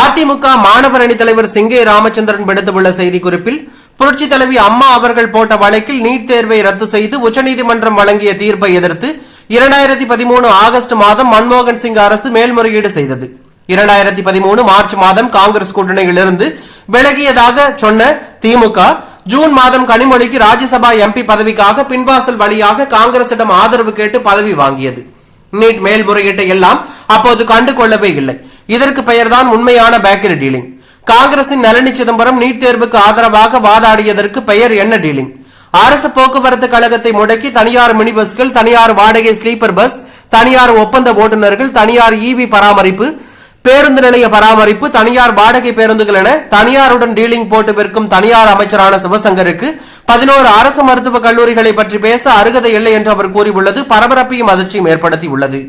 அதிமுக மாணவர் அணி தலைவர் சிங்கே ராமச்சந்திரன் விடுத்துள்ள செய்திக்குறிப்பில் புரட்சி தலைவி அம்மா அவர்கள் போட்ட வழக்கில் நீட் தேர்வை ரத்து செய்து உச்சநீதிமன்றம் வழங்கிய தீர்ப்பை எதிர்த்து இரண்டாயிரத்தி பதிமூணு ஆகஸ்ட் மாதம் மன்மோகன் சிங் அரசு மேல்முறையீடு செய்தது. இரண்டாயிரத்தி பதிமூணு மார்ச் மாதம் காங்கிரஸ் கூட்டணியிலிருந்து விலகியதாக சொன்ன திமுக ஜூன் மாதம் கனிமொழிக்கு ராஜ்யசபா எம்பி பதவிக்காக பின்வாசல் வழியாக காங்கிரசிடம் ஆதரவு கேட்டு பதவி வாங்கியது. நீட் மேல்முறையீட்டை எல்லாம் அப்போது கண்டு கொள்ளவே இல்லை. இதற்கு பெயர்தான் உண்மையான பேக்கரி டீலிங். காங்கிரசின் நளினி சிதம்பரம் நீட் தேர்வுக்கு ஆதரவாக வாதாடியதற்கு பெயர் என்ன டீலிங்? அரசு போக்குவரத்து கழகத்தை முடக்கி தனியார் மினி பஸ்கள் தனியார் வாடகை ஸ்லீப்பர் பஸ் தனியார் ஒப்பந்த ஓட்டுநர்கள் தனியார் ஈவி பராமரிப்பு பேருந்து நிலைய பராமரிப்பு தனியார் வாடகை பேருந்துகள் என தனியாருடன் டீலிங் போட்டு விற்கும் தனியார் அமைச்சரான சிவசங்கருக்கு பதினோரு அரசு மருத்துவக் கல்லூரிகளை பற்றி பேச அருகதை இல்லை என்று அவர் கூறியுள்ளது. பரபரப்பையும் அதிர்ச்சியும் ஏற்படுத்தியுள்ளது.